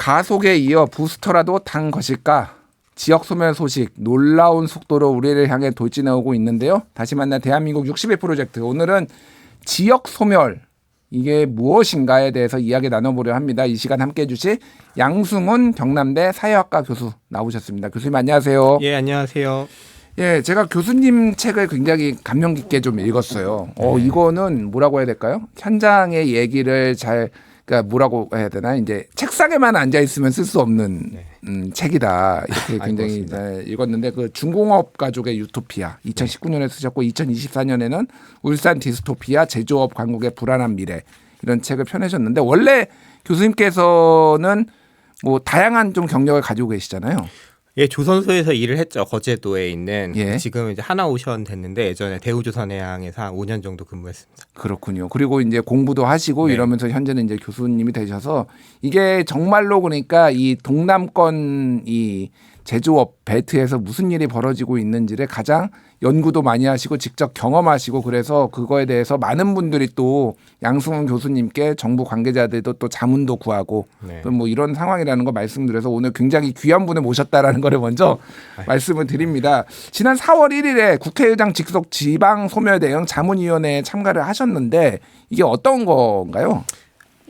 가속에 이어 부스터라도 단 것일까? 지역 소멸 소식 놀라운 속도로 우리를 향해 돌진해오고 있는데요. 다시 만나 대한민국 60일 프로젝트 오늘은 지역 소멸 이게 무엇인가에 대해서 이야기 나눠보려 합니다. 이 시간 함께해 주실 양승훈 경남대 사회학과 교수 나오셨습니다. 교수님 안녕하세요. 예, 안녕하세요. 예, 제가 교수님 책을 굉장히 감명 깊게 좀 읽었어요. 어, 네. 이거는 뭐라고 해야 될까요? 현장의 얘기를 잘, 그러니까 뭐라고 해야 되나? 이제 책상에만 앉아 있으면 쓸 수 없는 네. 음, 책이다. 이렇게 굉장히. 잘 읽었는데 그 중공업 가족의 유토피아 2019년에 쓰셨고 2024년에는 울산 디스토피아 제조업 강국의 불안한 미래 이런 책을 펴내셨는데 원래 교수님께서는 뭐 다양한 좀 경력을 가지고 계시잖아요. 예, 조선소에서 일을 했죠. 거제도에 있는 예. 지금 이제 하나오션 됐는데 예전에 대우조선해양에서 한 5년 정도 근무했습니다. 그렇군요. 그리고 이제 공부도 하시고 네. 이러면서 현재는 이제 교수님이 되셔서 이게 정말로 그러니까 이 동남권 이 제조업 벨트에서 무슨 일이 벌어지고 있는지를 가장 연구도 많이 하시고 직접 경험하시고 그래서 그거에 대해서 많은 분들이 또 양승훈 교수님께 정부 관계자들도 또 자문도 구하고 네. 또뭐 이런 상황이라는 거 말씀드려서 오늘 굉장히 귀한 분을 모셨다라는 거를 먼저 말씀을 드립니다. 지난 4월 1일에 국회의장 직속 지방 소멸 대응 자문위원회에 참가를 하셨는데 이게 어떤 건가요?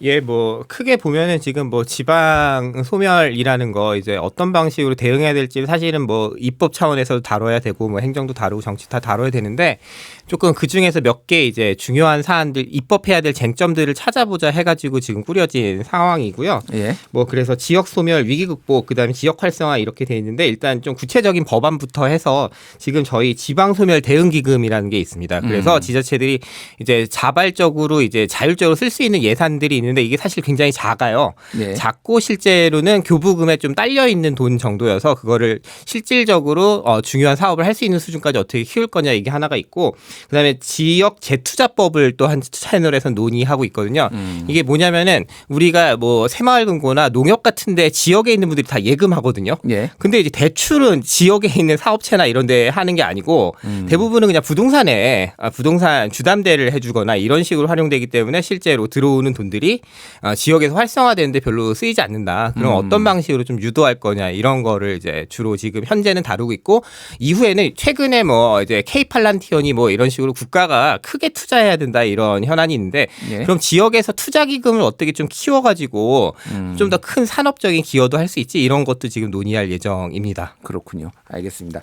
예, 뭐 크게 보면은 지금 뭐 지방 소멸이라는 거 이제 어떤 방식으로 대응해야 될지 사실은 뭐 입법 차원에서도 다뤄야 되고 뭐 행정도 다루고 정치 다 다뤄야 되는데 조금 그 중에서 몇 개 이제 중요한 사안들 입법해야 될 쟁점들을 찾아보자 해가지고 지금 꾸려진 상황이고요. 예. 뭐 그래서 지역 소멸 위기 극복 그다음에 지역 활성화 이렇게 돼 있는데 일단 좀 구체적인 법안부터 해서 지금 저희 지방 소멸 대응 기금이라는 게 있습니다. 그래서 음. 지자체들이 이제 자발적으로 이제 자율적으로 쓸 수 있는 예산들이 있는 데 이게 사실 굉장히 작아요. 예. 작고 실제로는 교부금에 좀 딸려 있는 돈 정도여서 그거를 실질적으로 어, 중요한 사업을 할 수 있는 수준까지 어떻게 키울 거냐 이게 하나가 있고 그다음에 지역 재투자법을 또 한 채널에서 논의하고 있거든요. 음. 이게 뭐냐면은 우리가 뭐 새마을금고나 농협 같은데 지역에 있는 분들이 다 예금하거든요. 예. 근데 이제 대출은 지역에 있는 사업체나 이런 데 하는 게 아니고 음. 대부분은 그냥 부동산에 아, 부동산 주담대를 해주거나 이런 식으로 활용되기 때문에 실제로 들어오는 돈들이 아, 지역에서 활성화되는데 별로 쓰이지 않는다. 그럼 음. 어떤 방식으로 좀 유도할 거냐 이런 거를 이제 주로 지금 현재는 다루고 있고 이후에는 최근에 뭐 이제 K 팔란티온이 뭐 이런 식으로 국가가 크게 투자해야 된다 이런 현안이 있는데 예. 그럼 지역에서 투자 기금을 어떻게 좀 키워가지고 음. 좀더 큰 산업적인 기여도 할 수 있지 이런 것도 지금 논의할 예정입니다. 그렇군요. 알겠습니다.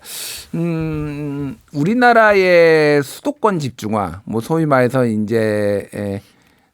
음, 우리나라의 수도권 집중화, 뭐 소위 말해서 이제 에,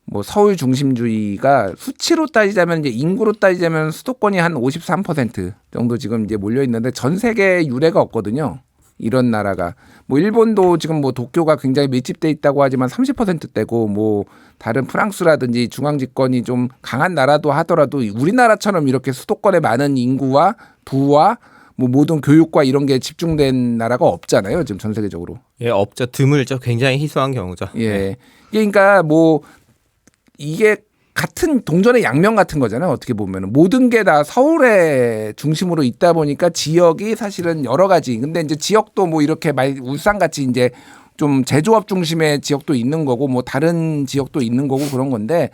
뭐 서울 중심주의가 수치로 따지자면 이제 인구로 따지자면 수도권이 한 53% 정도 지금 이제 몰려 있는데 전 세계 유례가 없거든요. 이런 나라가 뭐 일본도 지금 뭐 도쿄가 굉장히 밀집돼 있다고 하지만 30%대고 뭐 다른 프랑스라든지 중앙 집권이 좀 강한 나라도 하더라도 우리나라처럼 이렇게 수도권에 많은 인구와 부와 뭐 모든 교육과 이런 게 집중된 나라가 없잖아요. 지금 전 세계적으로. 예, 없죠. 드물죠. 굉장히 희소한 경우죠. 예. 네. 그러니까 뭐 이게 같은 동전의 양면 같은 거잖아요. 어떻게 보면은 모든 게 다 서울에 중심으로 있다 보니까 지역이 사실은 여러 가지. 근데 이제 지역도 뭐 이렇게 말 울산 같이 이제 좀 제조업 중심의 지역도 있는 거고 뭐 다른 지역도 있는 거고 그런 건데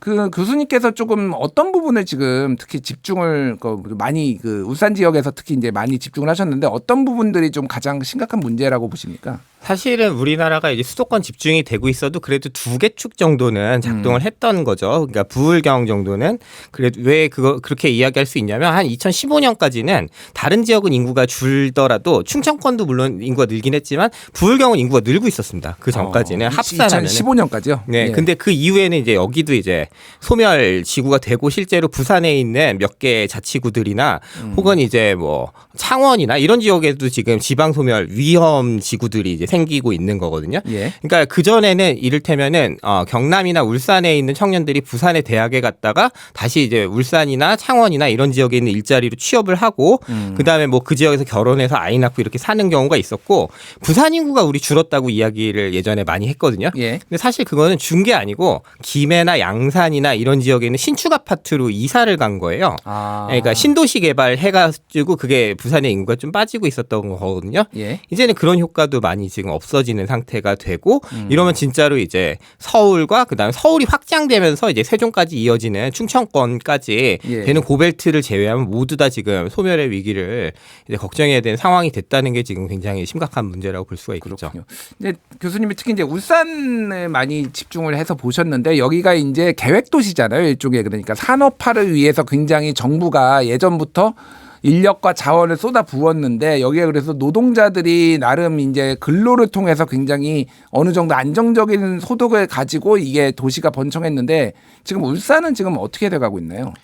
그 교수님께서 조금 어떤 부분을 지금 특히 집중을 그 많이 그 울산 지역에서 특히 이제 많이 집중을 하셨는데 어떤 부분들이 좀 가장 심각한 문제라고 보십니까? 사실은 우리나라가 이제 수도권 집중이 되고 있어도 그래도 두 개 축 정도는 작동을 했던 거죠. 그러니까 부울경 정도는 그래도 왜 그거 그렇게 이야기할 수 있냐면 한 2015년까지는 다른 지역은 인구가 줄더라도 충청권도 물론 인구가 늘긴 했지만 부울경은 인구가 늘고 있었습니다. 그 전까지는 합산하면 2015년까지요? 네, 예. 근데 그 이후에는 이제 여기도 이제 소멸 지구가 되고 실제로 부산에 있는 몇개 자치구들이나 음. 혹은 이제 뭐 창원이나 이런 지역에도 지금 지방 소멸 위험 지구들이 이제 생기고 있는 거거든요. 예. 그러니까 그 전에는 이를테면은 어, 경남이나 울산에 있는 청년들이 부산의 대학에 갔다가 다시 이제 울산이나 창원이나 이런 지역에 있는 일자리로 취업을 하고 음. 그 다음에 뭐 그 지역에서 결혼해서 아이 낳고 이렇게 사는 경우가 있었고 부산 인구가 우리 줄었다고 이야기를 예전에 많이 했거든요. 예. 근데 사실 그거는 준 게 아니고 김해나 양산 이나 이런 지역에 있는 신축 아파트로 이사를 간 거예요. 아. 그러니까 신도시 개발 해가지고 그게 부산의 인구가 좀 빠지고 있었던 거거든요. 예. 이제는 그런 효과도 많이 지금 없어지는 상태가 되고 음. 이러면 진짜로 이제 서울과 그다음에 서울이 확장되면서 이제 세종까지 이어지는 충청권까지 예. 되는 고벨트를 제외하면 모두 다 지금 소멸의 위기를 이제 걱정해야 되는 상황이 됐다는 게 지금 굉장히 심각한 문제라고 볼 수가 있겠죠. 이제 교수님이 특히 이제 울산에 많이 집중을 해서 보셨는데 여기가 이제 계획 도시잖아요. 일종의 그러니까 산업화를 위해서 굉장히 정부가 예전부터 인력과 자원을 쏟아 부었는데 여기에 그래서 노동자들이 나름 이제 근로를 통해서 굉장히 어느 정도 안정적인 소득을 가지고 이게 도시가 번창했는데 지금 울산은 지금 어떻게 돼가고 있나요?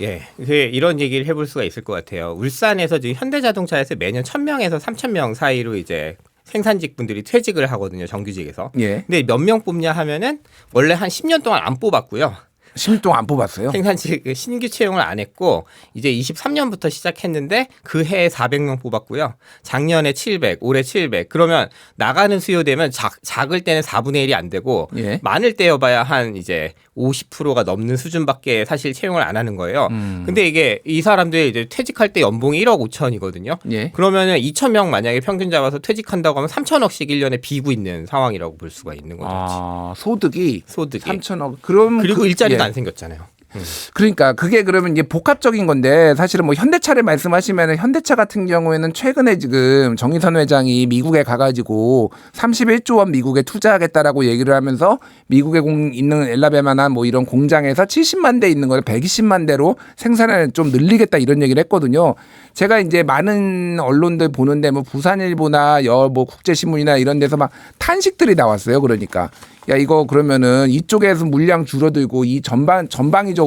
예, 그 이런 얘기를 해볼 수가 있을 것 같아요. 울산에서 지금 현대자동차에서 매년 1,000명에서 3,000명 사이로 이제 생산직 분들이 퇴직을 하거든요, 정규직에서. 예. 근데 몇 명 뽑냐 하면은 원래 한 10년 동안 안 뽑았고요. 10년 동안 안 뽑았어요. 생산직 그 신규 채용을 안 했고 이제 23년부터 시작했는데 그 해에 400명 뽑았고요. 작년에 700, 올해 700. 그러면 나가는 수요되면 작, 작을 때는 4분의 1이 안 되고 예. 많을 때여봐야 한 이제 50%가 넘는 수준밖에 사실 채용을 안 하는 거예요. 음. 근데 이게 이 사람들이 이제 퇴직할 때 연봉이 1억 5천이거든요. 예. 그러면은 2천 명 만약에 평균 잡아서 퇴직한다고 하면 3천억씩 1년에 비고 있는 상황이라고 볼 수가 있는 거죠. 아, 소득이 소득이. 3천억. 그럼 그리고 그- 일자리도 예. 안 생겼잖아요. 그러니까 그게 그러면 이제 복합적인 건데 사실은 뭐 현대차를 말씀하시면 현대차 같은 경우에는 최근에 지금 정의선 회장이 미국에 가가지고 31조 원 미국에 투자하겠다라고 얘기를 하면서 미국에 공, 있는 엘라베마나 뭐 이런 공장에서 70만 대 있는 걸 120만 대로 생산을 좀 늘리겠다 이런 얘기를 했거든요. 제가 이제 많은 언론들 보는데 뭐 부산일보나 여 뭐 국제신문이나 이런 데서 막 탄식들이 나왔어요. 그러니까 야 이거 그러면은 이쪽에서 물량 줄어들고 이 전반 전방위적으로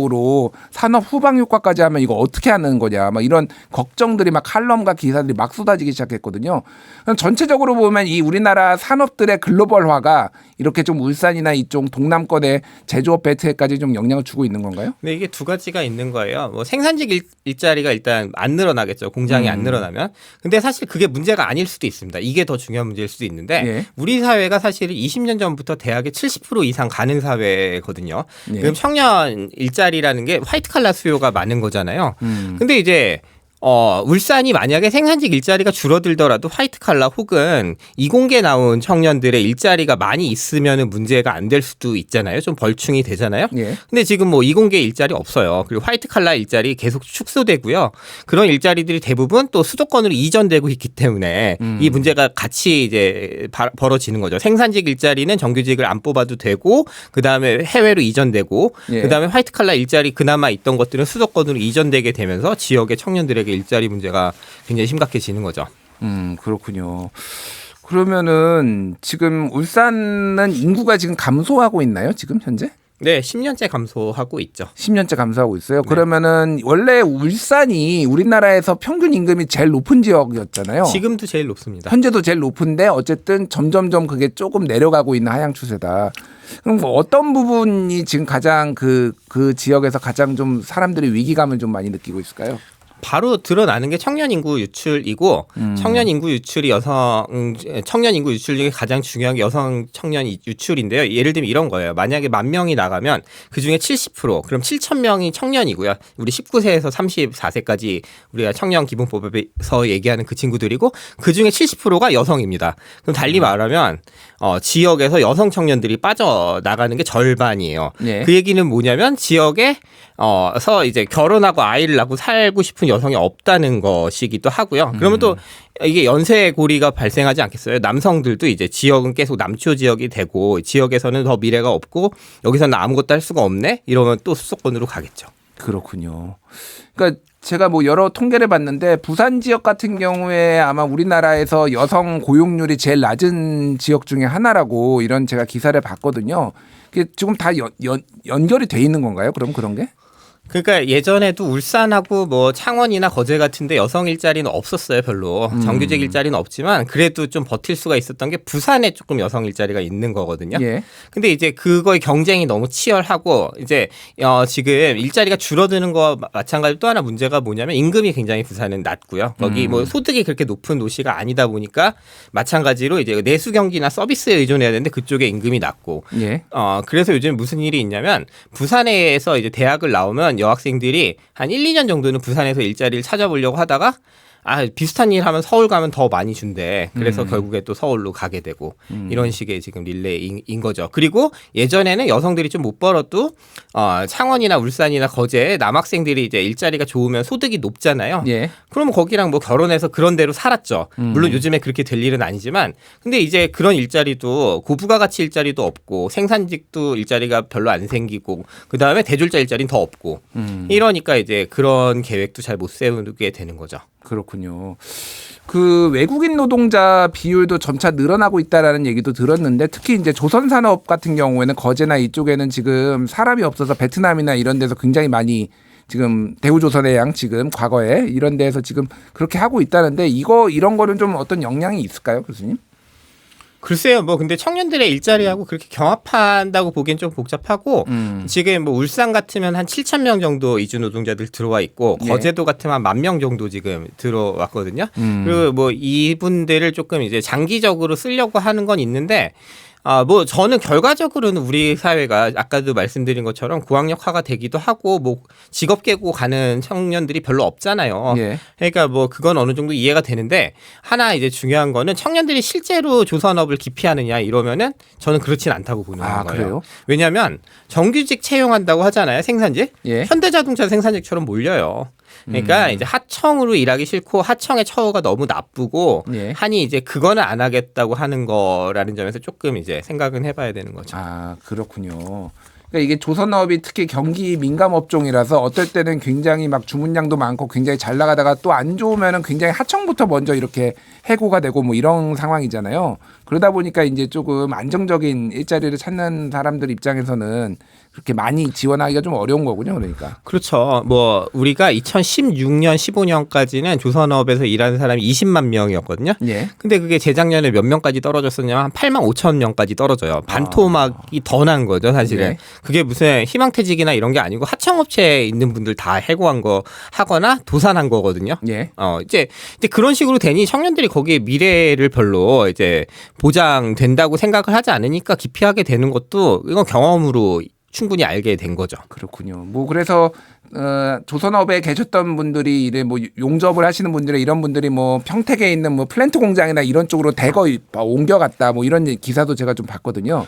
산업 후방 효과까지 하면 이거 어떻게 하는 거냐 막 이런 걱정들이 막 칼럼과 기사들이 막 쏟아지기 시작했거든요. 그럼 전체적으로 보면 이 우리나라 산업들의 글로벌화가 이렇게 좀 울산이나 이쪽 동남권의 제조업 벨트에까지 좀 영향을 주고 있는 건가요? 근데 이게 두 가지가 있는 거예요. 뭐 생산직 일, 일자리가 일단 안 늘어나겠죠. 공장이 음. 안 늘어나면. 근데 사실 그게 문제가 아닐 수도 있습니다. 이게 더 중요한 문제일 수도 있는데 예. 우리 사회가 사실은 20년 전부터 대학에 70% 이상 가는 사회거든요. 예. 그럼 청년 일자리 라는 게 화이트 칼라 수요가 많은 거잖아요. 음. 근데 이제 어, 울산이 만약에 생산직 일자리가 줄어들더라도 화이트 칼라 혹은 이공계 나온 청년들의 일자리가 많이 있으면은 문제가 안 될 수도 있잖아요. 좀 벌충이 되잖아요. 예. 근데 지금 뭐 이공계 일자리 없어요. 그리고 화이트 칼라 일자리 계속 축소되고요. 그런 일자리들이 대부분 또 수도권으로 이전되고 있기 때문에 음. 이 문제가 같이 이제 바- 벌어지는 거죠. 생산직 일자리는 정규직을 안 뽑아도 되고 그다음에 해외로 이전되고 예. 그다음에 화이트 칼라 일자리 그나마 있던 것들은 수도권으로 이전되게 되면서 지역의 청년들에게 일자리 문제가 굉장히 심각해지는 거죠. 음, 그렇군요. 그러면은 지금 울산은 인구가 지금 감소하고 있나요? 지금 현재? 네, 10년째 감소하고 있죠. 10년째 감소하고 있어요. 네. 그러면은 원래 울산이 우리나라에서 평균 임금이 제일 높은 지역이었잖아요. 지금도 제일 높습니다. 현재도 제일 높은데 어쨌든 점점점 그게 조금 내려가고 있는 하향 추세다. 그럼 뭐 어떤 부분이 지금 가장 그, 그 지역에서 가장 좀 사람들이 위기감을 좀 많이 느끼고 있을까요? 바로 드러나는 게 청년 인구 유출이고 음. 청년 인구 유출이 여성 음, 청년 인구 유출 중에 가장 중요한 게 여성 청년 이- 유출인데요. 예를 들면 이런 거예요. 만약에 만 명이 나가면 그 중에 70% 그럼 7천 명이 청년이고요. 우리 19세에서 34세까지 우리가 청년 기본법에서 얘기하는 그 친구들이고 그 중에 70%가 여성입니다. 그럼 달리 말하면 어, 지역에서 여성 청년들이 빠져 나가는 게 절반이에요. 예. 그 얘기는 뭐냐면 지역에 어서 이제 결혼하고 아이를 낳고 살고 싶은 여성이 없다는 것이기도 하고요. 그러면 또 이게 연쇄 고리가 발생하지 않겠어요? 남성들도 이제 지역은 계속 남초 지역이 되고 지역에서는 더 미래가 없고 여기서는 아무것도 할 수가 없네. 이러면 또 수도권으로 가겠죠. 그렇군요. 그러니까 제가 뭐 여러 통계를 봤는데 부산 지역 같은 경우에 아마 우리나라에서 여성 고용률이 제일 낮은 지역 중에 하나라고 이런 제가 기사를 봤거든요. 그게 지금 다 연, 연, 연결이 돼 있는 건가요? 그럼 그런 게? 그러니까 예전에도 울산하고 뭐 창원이나 거제 같은데 여성 일자리는 없었어요 별로 음. 정규직 일자리는 없지만 그래도 좀 버틸 수가 있었던 게 부산에 조금 여성 일자리가 있는 거거든요. 예. 근데 이제 그거의 경쟁이 너무 치열하고 이제 어 지금 일자리가 줄어드는 마- 마찬가지로 또 하나 문제가 뭐냐면 임금이 굉장히 부산은 낮고요. 거기 음. 뭐 소득이 그렇게 높은 도시가 아니다 보니까 마찬가지로 이제 내수 경기나 서비스에 의존해야 되는데 그쪽에 임금이 낮고 예. 어 그래서 요즘 무슨 일이 있냐면 부산에서 이제 대학을 나오면 여학생들이 한 1, 2년 정도는 부산에서 일자리를 찾아보려고 하다가 아 비슷한 일 하면 서울 가면 더 많이 준대. 그래서 음. 결국에 또 서울로 가게 되고 이런 식의 지금 릴레이인 인 거죠. 그리고 예전에는 여성들이 좀 못 벌어도 어, 창원이나 울산이나 거제 남학생들이 이제 일자리가 좋으면 소득이 높잖아요. 예. 그러면 거기랑 뭐 결혼해서 그런 데로 살았죠. 음. 물론 요즘에 그렇게 될 일은 아니지만 근데 이제 그런 일자리도 고부가 가치 일자리도 없고 생산직도 일자리가 별로 안 생기고 그 다음에 대졸자 일자리는 더 없고 음. 이러니까 이제 그런 계획도 잘 못 세우게 되는 거죠. 그렇군요. 그 외국인 노동자 비율도 점차 늘어나고 있다라는 얘기도 들었는데 특히 이제 조선 산업 같은 경우에는 거제나 이쪽에는 지금 사람이 없어서 베트남이나 이런 데서 굉장히 많이 지금 대우조선의 양 지금 과거에 이런 데서 지금 그렇게 하고 있다는데 이거 이런 거는 좀 어떤 영향이 있을까요, 교수님? 글쎄요, 뭐 근데 청년들의 일자리하고 그렇게 경합한다고 보기엔 좀 복잡하고 음. 지금 뭐 울산 같으면 한 7천 명 정도 이주 노동자들 들어와 있고 예. 거제도 같으면 한만명 정도 지금 들어왔거든요. 음. 그리고 뭐 이분들을 조금 이제 장기적으로 쓰려고 하는 건 있는데 아, 뭐 저는 결과적으로는 우리 사회가 아까도 말씀드린 것처럼 고학력화가 되기도 하고 뭐 직업 깨고 가는 청년들이 별로 없잖아요. 예. 그러니까 뭐 그건 어느 정도 이해가 되는데 하나 이제 중요한 거는 청년들이 실제로 조선업을 기피하느냐 이러면은 저는 그렇진 않다고 보는 아, 거예요. 그래요? 왜냐하면 정규직 채용한다고 하잖아요 생산직. 예. 현대자동차 생산직처럼 몰려요. 그러니까 음. 이제 하청으로 일하기 싫고 하청의 처우가 너무 나쁘고 예. 하니 이제 그거는 안 하겠다고 하는 거라는 점에서 조금 이제 생각은 해봐야 되는 거죠. 아 그렇군요. 그러니까 이게 조선업이 특히 경기 민감 업종이라서 어떨 때는 굉장히 막 주문량도 많고 굉장히 잘 나가다가 또 안 좋으면은 굉장히 하청부터 먼저 이렇게 해고가 되고 뭐 이런 상황이잖아요. 그러다 보니까 이제 조금 안정적인 일자리를 찾는 사람들 입장에서는 그렇게 많이 지원하기가 좀 어려운 거군요. 그러니까. 그렇죠. 뭐 우리가 2016년 15년까지는 조선업에서 일하는 사람이 20만 명이었거든요. 예. 근데 그게 재작년에 몇 명까지 떨어졌었냐면 한 8만 5천 명까지 떨어져요. 반토막이 더 난 거죠, 사실은. 네. 그게 무슨 희망퇴직이나 이런 게 아니고 하청업체에 있는 분들 다 해고한 거 하거나 도산한 거거든요. 예. 어, 이제, 이제 그런 식으로 되니 청년들이 거기에 미래를 별로 이제 보장된다고 생각을 하지 않으니까 기피하게 되는 것도 이건 경험으로 충분히 알게 된 거죠. 그렇군요. 뭐 그래서 어, 조선업에 계셨던 분들이 이래 뭐 용접을 하시는 분들이 이런 분들이 뭐 평택에 있는 뭐 플랜트 공장이나 이런 쪽으로 대거 옮겨갔다 뭐 이런 기사도 제가 좀 봤거든요.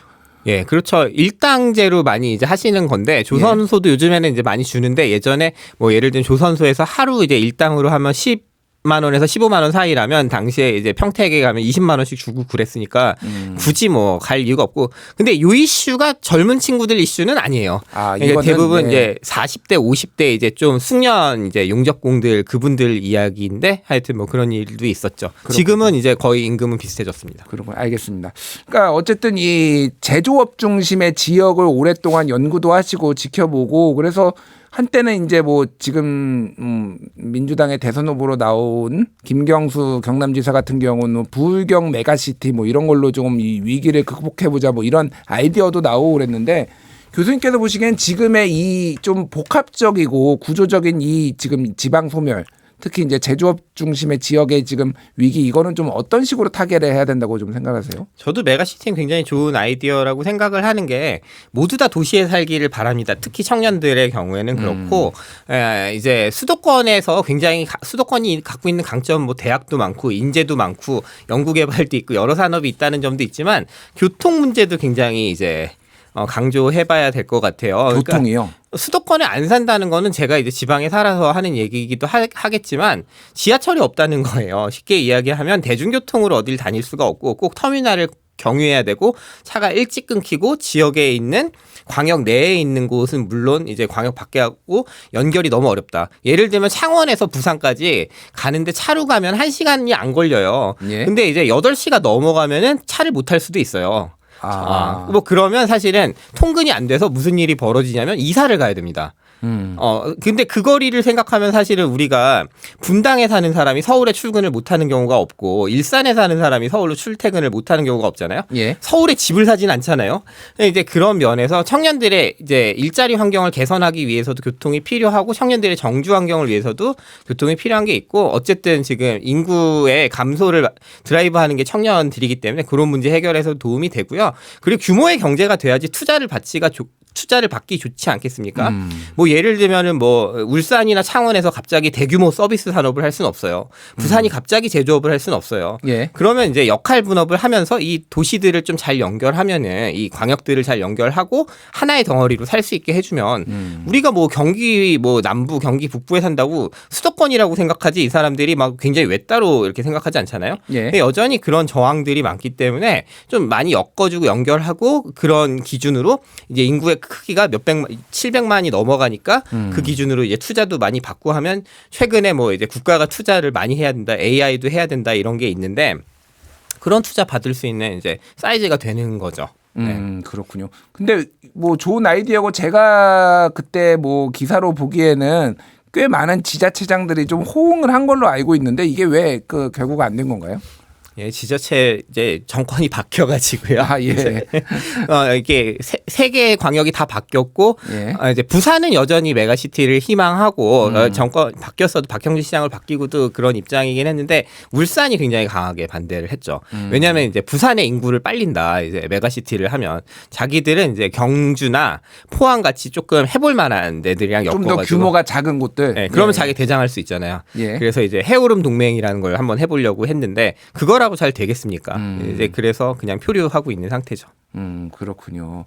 예, 그렇죠. 일당제로 많이 이제 하시는 건데 조선소도 요즘에는 이제 많이 주는데 예전에 뭐 예를 들면 조선소에서 하루 이제 일당으로 하면 10 만 원에서 15만 원 사이라면 당시에 이제 평택에 가면 20만 원씩 주고 그랬으니까 음. 굳이 뭐 갈 이유가 없고 근데 요 이슈가 젊은 친구들 이슈는 아니에요. 아, 이게 이거는, 대부분 네. 이제 40대, 50대 이제 좀 숙련 이제 용접공들 그분들 이야기인데 하여튼 뭐 그런 일도 있었죠. 지금은 이제 거의 임금은 비슷해졌습니다. 거 알겠습니다. 그러니까 어쨌든 이 제조업 중심의 지역을 오랫동안 연구도 하시고 지켜보고 그래서 한때는 이제 뭐 지금 음 민주당의 대선 후보로 나온 김경수 경남지사 같은 경우는 부울경 메가시티 뭐 이런 걸로 좀 이 위기를 극복해 보자 뭐 이런 아이디어도 나오고 그랬는데 교수님께서 보시기엔 지금의 이 좀 복합적이고 구조적인 이 지금 지방 소멸 특히 이제 제조업 중심의 지역의 지금 위기 이거는 좀 어떤 식으로 타개를 해야 된다고 좀 생각하세요? 저도 메가시티는 굉장히 좋은 아이디어라고 생각을 하는 게 모두 다 도시에 살기를 바랍니다. 특히 청년들의 경우에는 그렇고 에, 이제 수도권에서 굉장히 가- 수도권이 갖고 있는 강점 뭐 대학도 많고 인재도 많고 연구개발도 있고 여러 산업이 있다는 점도 있지만 교통 문제도 굉장히 이제 어, 강조해봐야 될 것 같아요. 그러니까. 수도권에 안 산다는 거는 제가 이제 지방에 살아서 하는 얘기이기도 하, 겠지만 지하철이 없다는 거예요. 쉽게 이야기하면 대중교통으로 어딜 다닐 수가 없고 꼭 터미널을 경유해야 되고 차가 일찍 끊기고 지역에 있는 광역 내에 있는 곳은 물론 이제 광역 밖에 하고 연결이 너무 어렵다. 예를 들면 창원에서 부산까지 가는데 차로 가면 1시간이 안 걸려요. 예. 근데 이제 8시가 넘어가면은 차를 못 탈 수도 있어요. 아, 뭐 그러면 사실은 통근이 안 돼서 무슨 일이 벌어지냐면 이사를 가야 됩니다. 음. 어, 근데 그 거리를 생각하면 사실은 우리가 분당에 사는 사람이 서울에 출근을 못 하는 경우가 없고 일산에 사는 사람이 서울로 출퇴근을 못 하는 경우가 없잖아요. 예. 서울에 집을 사진 않잖아요. 이제 그런 면에서 청년들의 이제 일자리 환경을 개선하기 위해서도 교통이 필요하고 청년들의 정주 환경을 위해서도 교통이 필요한 게 있고 어쨌든 지금 인구의 감소를 드라이브하는 게 청년들이기 때문에 그런 문제 해결에서 도움이 되고요. 그리고 규모의 경제가 돼야지 투자를 받지가 좋- 투자를 받기 좋지 않겠습니까? 음. 뭐 예를 들면은 뭐 울산이나 창원에서 갑자기 대규모 서비스 산업을 할 수는 없어요. 부산이 갑자기 제조업을 할 수는 없어요. 예. 그러면 이제 역할 분업을 하면서 이 도시들을 좀 잘 연결하면은 이 광역들을 잘 연결하고 하나의 덩어리로 살 수 있게 해주면 음. 우리가 뭐 경기 뭐 남부 경기 북부에 산다고 수도권이라고 생각하지 이 사람들이 막 굉장히 외따로 이렇게 생각하지 않잖아요. 예. 근데 여전히 그런 저항들이 많기 때문에 좀 많이 엮어주고 연결하고 그런 기준으로 이제 인구의 크기가 몇백만, 700만이 넘어가니까 음. 그 기준으로 이제 투자도 많이 받고 하면 최근에 뭐 이제 국가가 투자를 많이 해야 된다, AI도 해야 된다 이런 게 있는데 그런 투자 받을 수 있는 이제 사이즈가 되는 거죠. 네. 음, 그렇군요. 근데 뭐 좋은 아이디어고 제가 그때 뭐 기사로 보기에는 꽤 많은 지자체장들이 좀 호응을 한 걸로 알고 있는데 이게 왜 그 결국 안된 건가요? 예, 지자체 이제 정권이 바뀌어가지고요. 아, 예. 이제 어, 이게 세, 세 개의 광역이 다 바뀌었고 예. 어, 이제 부산은 여전히 메가시티를 희망하고 음. 어, 정권 바뀌었어도 박형준 시장을 바뀌고도 그런 입장이긴 했는데 울산이 굉장히 강하게 반대를 했죠. 음. 왜냐하면 이제 부산의 인구를 빨린다 이제 메가시티를 하면 자기들은 이제 경주나 포항 같이 조금 해볼 만한 데들이랑 좀 엮어가지고 더 규모가 작은 곳들. 네, 그러면 예. 자기 대장할 수 있잖아요. 예. 그래서 이제 해오름 동맹이라는 걸 한번 해보려고 했는데 그 거라고 잘 되겠습니까? 음. 이제 그래서 그냥 표류하고 있는 상태죠. 음, 그렇군요.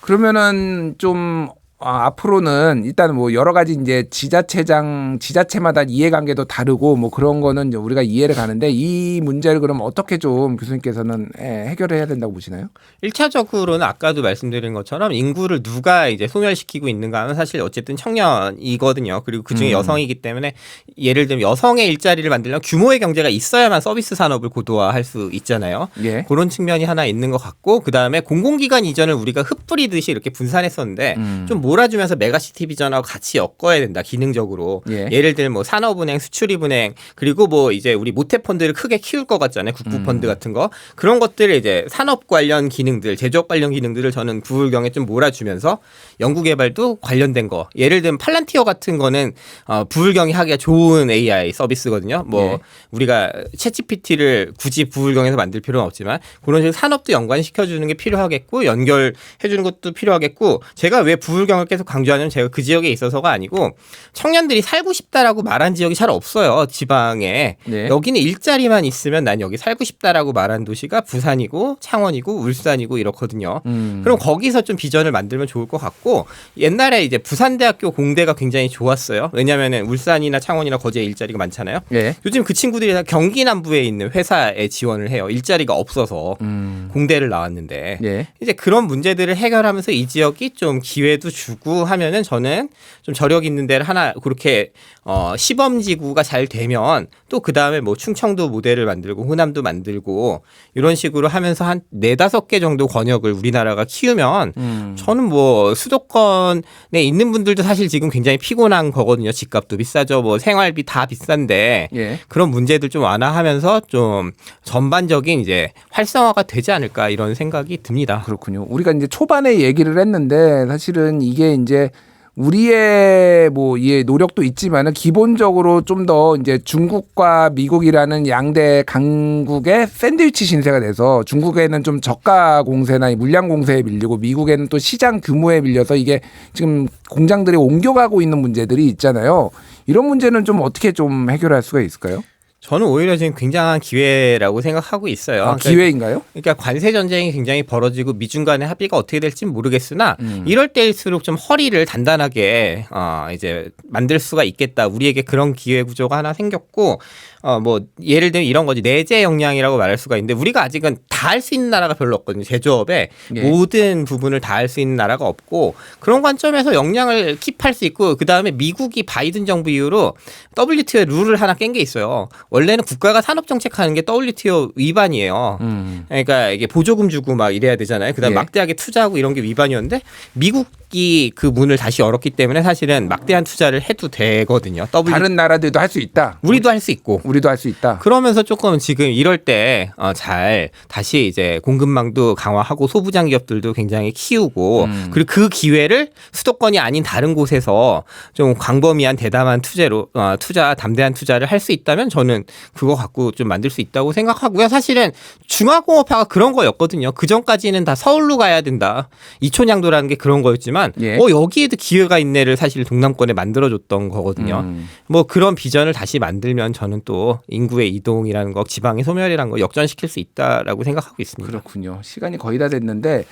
그러면은 좀 아, 앞으로는 일단 뭐 여러 가지 이제 지자체장 지자체마다 이해관계도 다르고 뭐 그런 거는 우리가 이해를 가는데 이 문제를 그럼 어떻게 좀 교수님께서는 예, 해결을 해야 된다고 보시나요? 일차적으로는 아까도 말씀드린 것처럼 인구를 누가 이제 소멸시키고 있는가 하면 사실 어쨌든 청년이거든요. 그리고 그중에 음. 여성이기 때문에 예를 들면 여성의 일자리를 만들려면 규모의 경제가 있어야만 서비스 산업을 고도화할 수 있잖아요. 예. 그런 측면이 하나 있는 것 같고 그 다음에 공공기관 이전을 우리가 흩뿌리듯이 이렇게 분산했었는데 음. 좀 몰아주면서 메가시티 비전하고 같이 엮어야 된다 기능적으로 예. 예를 들면 뭐 산업은행, 수출입은행 그리고 뭐 이제 우리 모태펀드를 크게 키울 것 같잖아요 국부펀드 음. 같은 거 그런 것들을 이제 산업 관련 기능들 제조업 관련 기능들을 저는 부울경에 좀 몰아주면서 연구개발도 관련된 거 예를 들면 팔란티어 같은 거는 어, 부울경이 하기가 좋은 AI 서비스거든요 뭐 예. 우리가 챗GPT를 굳이 부울경에서 만들 필요는 없지만 그런 식으로 산업도 연관시켜주는 게 필요하겠고 연결해주는 것도 필요하겠고 제가 왜 부울경 을 계속 강조하냐면 제가 그 지역에 있어서가 아니고 청년들이 살고 싶다라고 말한 지역이 잘 없어요 지방에 네. 여기는 일자리만 있으면 난 여기 살고 싶다라고 말한 도시가 부산이고 창원이고 울산이고 이렇거든요. 음. 그럼 거기서 좀 비전을 만들면 좋을 것 같고 옛날에 이제 부산대학교 공대가 굉장히 좋았어요. 왜냐면은 울산이나 창원이나 거제에 일자리가 많잖아요. 예. 요즘 그 친구들이 다 경기 남부에 있는 회사에 지원을 해요. 일자리가 없어서 음. 공대를 나왔는데 예. 이제 그런 문제들을 해결하면서 이 지역이 좀 기회도 주고 하면은 저는 좀 저력 있는 데를 하나 그렇게 어 시범 지구가 잘 되면 또 그 다음에 뭐 충청도 모델을 만들고 호남도 만들고 이런 식으로 하면서 한 네다섯 개 정도 권역을 우리나라가 키우면 음. 저는 뭐 수도권에 있는 분들도 사실 지금 굉장히 피곤한 거거든요. 집값도 비싸죠. 뭐 생활비 다 비싼데 예. 그런 문제들 좀 완화하면서 좀 전반적인 이제 활성화가 되지 않을까 이런 생각이 듭니다. 그렇군요. 우리가 이제 초반에 얘기를 했는데 사실은 이게 이제 우리의 뭐이 노력도 있지만은 기본적으로 좀 더 이제 중국과 미국이라는 양대 강국의 샌드위치 신세가 돼서 중국에는 좀 저가 공세나 이 물량 공세에 밀리고 미국에는 또 시장 규모에 밀려서 이게 지금 공장들이 옮겨가고 있는 문제들이 있잖아요. 이런 문제는 좀 어떻게 좀 해결할 수가 있을까요? 저는 오히려 지금 굉장한 기회라고 생각하고 있어요. 아, 그러니까 기회인가요? 그러니까 관세 전쟁이 굉장히 벌어지고 미중 간의 합의가 어떻게 될지는 모르겠으나 음. 이럴 때일수록 좀 허리를 단단하게 어 이제 만들 수가 있겠다. 우리에게 그런 기회 구조가 하나 생겼고 어 뭐 예를 들면 이런 거지 내재 역량이라고 말할 수가 있는데 우리가 아직은 다 할 수 있는 나라가 별로 없거든요. 제조업에 예. 모든 부분을 다 할 수 있는 나라가 없고 그런 관점에서 역량을 킵할 수 있고 그 다음에 미국이 바이든 정부 이후로 WTO의 룰을 하나 깬 게 있어요. 원래는 국가가 산업 정책하는 게 WTO 위반이에요. 음. 그러니까 이게 보조금 주고 막 이래야 되잖아요. 그다음 예. 막대하게 투자하고 이런 게 위반이었는데 미국이 그 문을 다시 열었기 때문에 사실은 막대한 투자를 해도 되거든요. W 다른 나라들도 할 수 있다. 우리도 할 수 있고. 우리도 할 수 있다. 그러면서 조금 지금 이럴 때 잘 다시 이제 공급망도 강화하고 소부장 기업들도 굉장히 키우고 음. 그리고 그 기회를 수도권이 아닌 다른 곳에서 좀 광범위한 대담한 투자로 어, 투자 담대한 투자를 할 수 있다면 저는 그거 갖고 좀 만들 수 있다고 생각하고요. 사실은 중화공업화가 그런 거였거든요. 그 전까지는 다 서울로 가야 된다. 이촌양도라는 게 그런 거였지만 예. 어 여기에도 기회가 있네를 사실 동남권에 만들어줬던 거거든요. 음. 뭐 그런 비전을 다시 만들면 저는 또 인구의 이동이라는 거, 지방의 소멸이라는 거 역전시킬 수 있다라고 생각하고 있습니다. 그렇군요. 시간이 거의 다 됐는데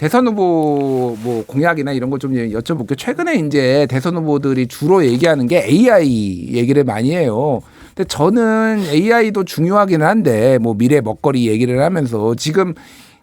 대선 후보 뭐 공약이나 이런 거좀 여쭤볼게요. 최근에 이제 대선 후보들이 주로 얘기하는 게 AI 얘기를 많이 해요. 근데 저는 AI도 중요하긴 한데 뭐 미래 먹거리 얘기를 하면서 지금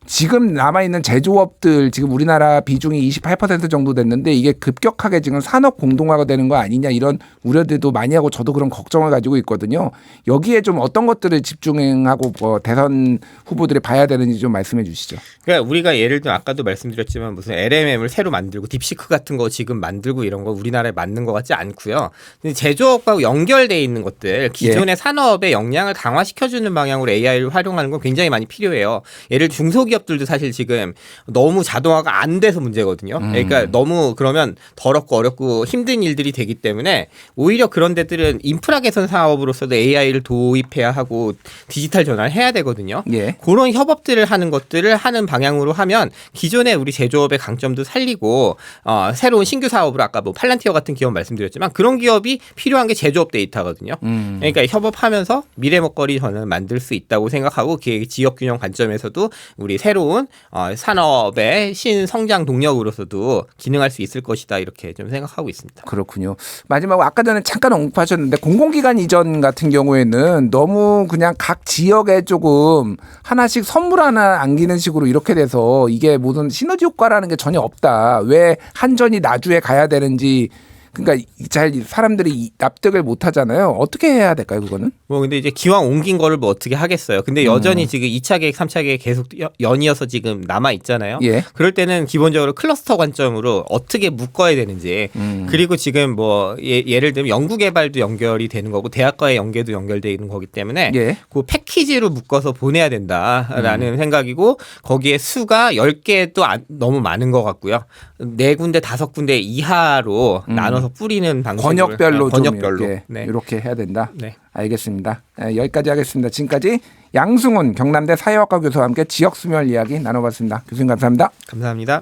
지금 남아 있는 제조업들 지금 우리나라 비중이 28% 정도 됐는데 이게 급격하게 지금 산업 공동화가 되는 거 아니냐 이런 우려들도 많이 하고 저도 그런 걱정을 가지고 있거든요. 여기에 좀 어떤 것들을 집중하고 뭐 대선 후보들이 봐야 되는지 좀 말씀해 주시죠. 그러니까 우리가 예를 들어 아까도 말씀드렸지만 무슨 LMM을 새로 만들고 딥시크 같은 거 지금 만들고 이런 거 우리나라에 맞는 것 같지 않고요. 제조업과 연결돼 있는 것들 기존의 산업의 역량을 강화시켜주는 방향으로 AI를 활용하는 건 굉장히 많이 필요해요. 예를 중소기업 들도 사실 지금 너무 자동화가 안 돼서 문제거든요. 그러니까 너무 그러면 더럽고 어렵고 힘든 일들이 되기 때문에 오히려 그런 데들은 인프라 개선 사업으로서도 AI를 도입해야 하고 디지털 전환을 해야 되거든요. 예. 그런 협업들을 하는 것들을 하는 방향으로 하면 기존의 우리 제조업의 강점도 살리고 어, 새로운 신규 사업으로 아까 뭐 팔란티어 같은 기업 말씀드렸지만 그런 기업이 필요한 게 제조업 데이터거든요. 음. 그러니까 협업하면서 미래 먹거리 저는 만들 수 있다고 생각하고 기획 지역 균형 관점에서도 우리 새로운 어, 산업의 신성장 동력으로서도 기능할 수 있을 것이다 이렇게 좀 생각하고 있습니다. 그렇군요. 마지막으로 아까 전에 잠깐 언급하셨는데 공공기관 이전 같은 경우에는 너무 그냥 각 지역에 조금 하나씩 선물 하나 안기는 식으로 이렇게 돼서 이게 무슨 시너지 효과라는 게 전혀 없다. 왜 한전이 나주에 가야 되는지 그러니까 잘 사람들이 이- 납득을 못 하잖아요. 어떻게 해야 될까요, 그거는? 뭐 근데 이제 기왕 옮긴 거를 뭐 어떻게 하겠어요. 근데 여전히 지금 2차 계획, 3차 계획 계속 여- 연이어서 지금 남아 있잖아요. 예. 그럴 때는 기본적으로 클러스터 관점으로 어떻게 묶어야 되는지 음. 그리고 지금 뭐 예, 를 들면 연구 개발도 연결이 되는 거고 대학과의 연계도 연결돼 있는 거기 때문에 예. 그 패키지로 묶어서 보내야 된다라는 음. 생각이고 거기에 수가 10개 또 안- 너무 많은 것 같고요. 네 군데 다섯 군데 이하로 나눠서 뿌리는 방식으로 음. 권역별로 네, 좀 권역별로 이렇게, 네. 이렇게 해야 된다. 네. 알겠습니다. 예, 여기까지 하겠습니다. 지금까지 양승훈 경남대 사회학과 교수와 함께 지역 수멸 이야기 나눠봤습니다. 교수님 감사합니다. 감사합니다.